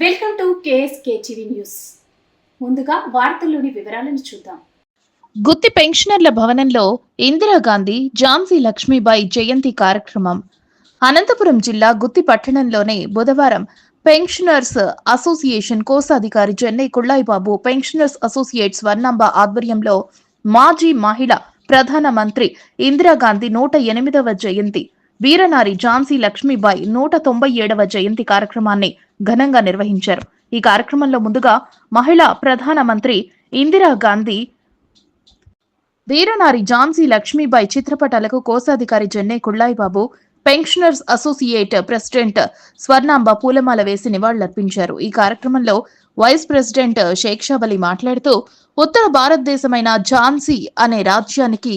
Welcome to KSK TV news. ముందుగా వార్తల్లోని వివరాలను చూద్దాం. గుత్తి పెన్షనర్ల భవనంలో ఇందిరాగాంధీ ఝాన్సీ లక్ష్మీబాయి జయంతి కార్యక్రమం. అనంతపురం జిల్లా గుత్తి పట్టణంలోనే బుధవారం పెన్షనర్స్ అసోసియేషన్ కోశాధికారి చెన్నై కుళ్ళాయిబాబు పెన్షనర్స్ అసోసియేట్స్ వర్ణాంబ ఆధ్వర్యంలో మాజీ మహిళ ప్రధాన మంత్రి ఇందిరాగాంధీ నూట ఎనిమిదవ జయంతి వీరనారి ఝాన్సీ లక్ష్మీబాయి నూట తొంభై ఏడవ జయంతి కార్యక్రమాన్ని ఘనంగా నిర్వహించారు. ఈ కార్యక్రమంలో ముందుగా మహిళా ప్రధాన మంత్రి ఇందిరాగాంధీ వీరనారి ఝాన్సీ లక్ష్మీబాయి చిత్రపటాలకు కోశాధికారి Chennai Kullayibabu pensioners associate president Swarnamba పూలమాల వేసి నివాళులర్పించారు. ఈ కార్యక్రమంలో వైస్ ప్రెసిడెంట్ షేక్షాబలి మాట్లాడుతూ ఉత్తర భారతదేశమైన ఝాన్సీ అనే రాజ్యానికి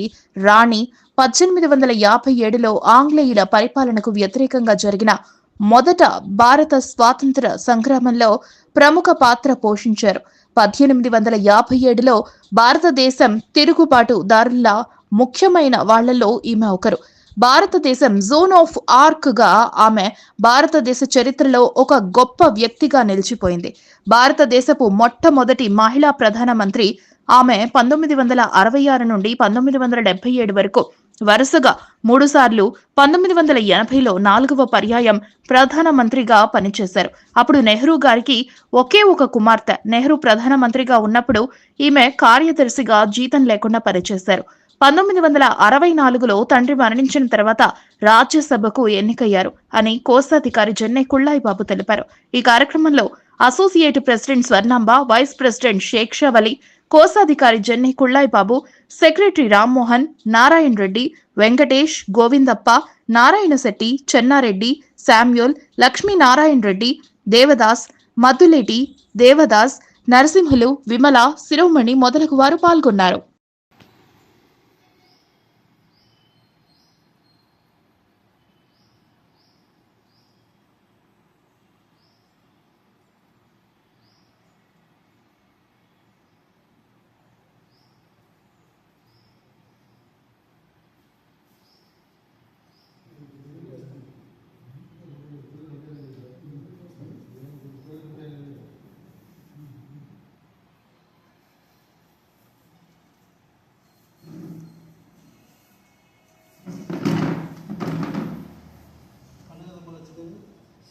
రాణి పద్దెనిమిది వందల యాభై ఏడులో ఆంగ్లేయుల పరిపాలనకు వ్యతిరేకంగా జరిగిన మొదట భారత స్వాతంత్ర సంగ్రామంలో ప్రముఖ పాత్ర పోషించారు. పద్దెనిమిది వందల యాభై ఏడులో భారతదేశం తిరుగుబాటు దారుల ముఖ్యమైన వాళ్ళలో ఈమె ఒకరు. భారతదేశం జోన్ ఆఫ్ ఆర్క్గా ఆమె భారతదేశ చరిత్రలో ఒక గొప్ప వ్యక్తిగా నిలిచిపోయింది. భారతదేశపు మొట్టమొదటి మహిళా ప్రధానమంత్రి ఆమె పంతొమ్మిది వందల అరవై ఆరు నుండి పంతొమ్మిది వందల డెబ్బై ఏడు వరకు వరుసగా మూడుసార్లు పంతొమ్మిది వందల ఎనభైలో నాలుగవ పర్యాయం ప్రధానమంత్రిగా పనిచేశారు. అప్పుడు నెహ్రూ గారికి ఒకే ఒక కుమార్తె నెహ్రూ ప్రధానమంత్రిగా ఉన్నప్పుడు ఈమె కార్యదర్శిగా జీతం లేకుండా పనిచేశారు. పంతొమ్మిది వందల అరవై నాలుగులో తండ్రి మరణించిన తర్వాత రాజ్యసభకు ఎన్నికయ్యారు అని కోశాధికారి జన్నె కుళ్ళాయి బాబు తెలిపారు. ఈ కార్యక్రమంలో associate president Swarnamba vice president Shekshavali కోశాధికారి జన్నె కుళ్ళాయి బాబు సెక్రటరీ రామ్మోహన్ నారాయణ రెడ్డి వెంకటేష్ గోవిందప్ప నారాయణ శెట్టి చెన్నారెడ్డి శామ్యూల్ లక్ష్మీనారాయణ రెడ్డి దేవదాస్ మధులేటి దేవదాస్ నరసింహులు విమల శిరోమణి మొదలగు వారు పాల్గొన్నారు.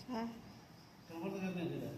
సార్ కనబడుతుంది కదా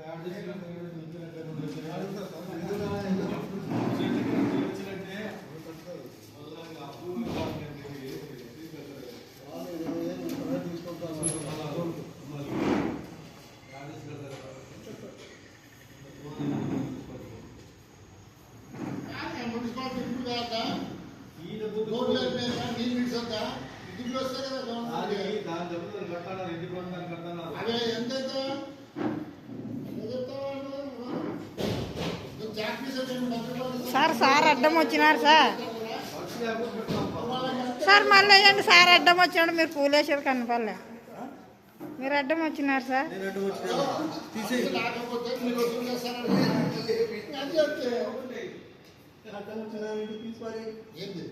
Era essa hora. అదే సార్ సార్ అడ్డం వచ్చినారు సార్. సార్ మళ్ళీ వేయండి సార్ అడ్డం వచ్చినాడు మీరు పూలేశ్వరు కనపల్లె మీరు అడ్డం వచ్చినారు సార్. ఏంది?